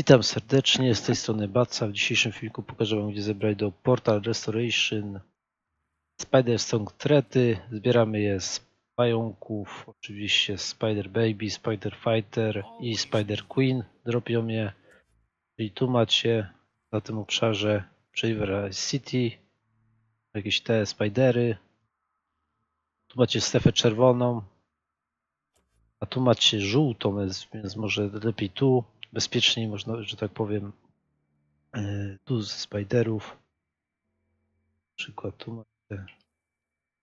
Witam serdecznie, z tej strony Baca. W dzisiejszym filmiku pokażę Wam, gdzie zebrać do Portal Restoration Spider Strong Trety. Zbieramy je z pająków, oczywiście Spider Baby, Spider Fighter i Spider Queen. Dropią je. Czyli tu macie na tym obszarze River City, jakieś te spidery. Tu macie strefę czerwoną, a tu macie żółtą, więc może lepiej tu, bezpieczniej można, że tak powiem, e, tu ze spiderów. Na przykład tu macie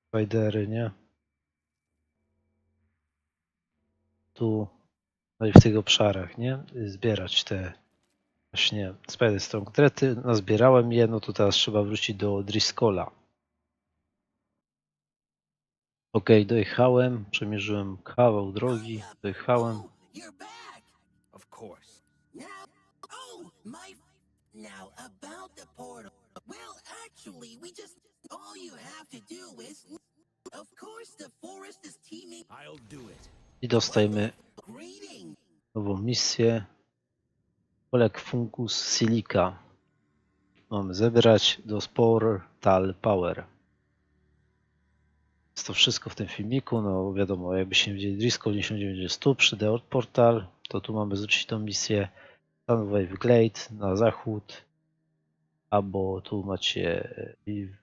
spidery, nie? Tu, no i w tych obszarach, nie? Zbierać te właśnie Spider Strong Trety. Nazbierałem je, no to teraz trzeba wrócić do Driscolla. Ok, dojechałem, przemierzyłem kawał drogi, dojechałem. Of course. Now, oh, my. Now, about the portal. Well, actually, we just. All you have to do is. Of course, the forest is teeming. I'll do it. I dostajemy Greeting. nową misję. Polek Fungus Silica. Mamy zebrać do Portal Power. Jest to wszystko w tym filmiku. No wiadomo, jakbyście widzieli Driscoll 99 przy The Portal, to tu mamy zwrócić tą misję Sunwave Glade na zachód. Albo tu macie e,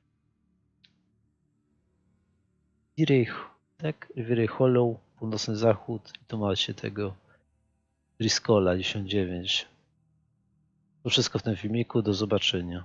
Wiry, tak? Wiry Hollow, północny zachód. I tu macie tego Driscolla 99. To wszystko w tym filmiku. Do zobaczenia.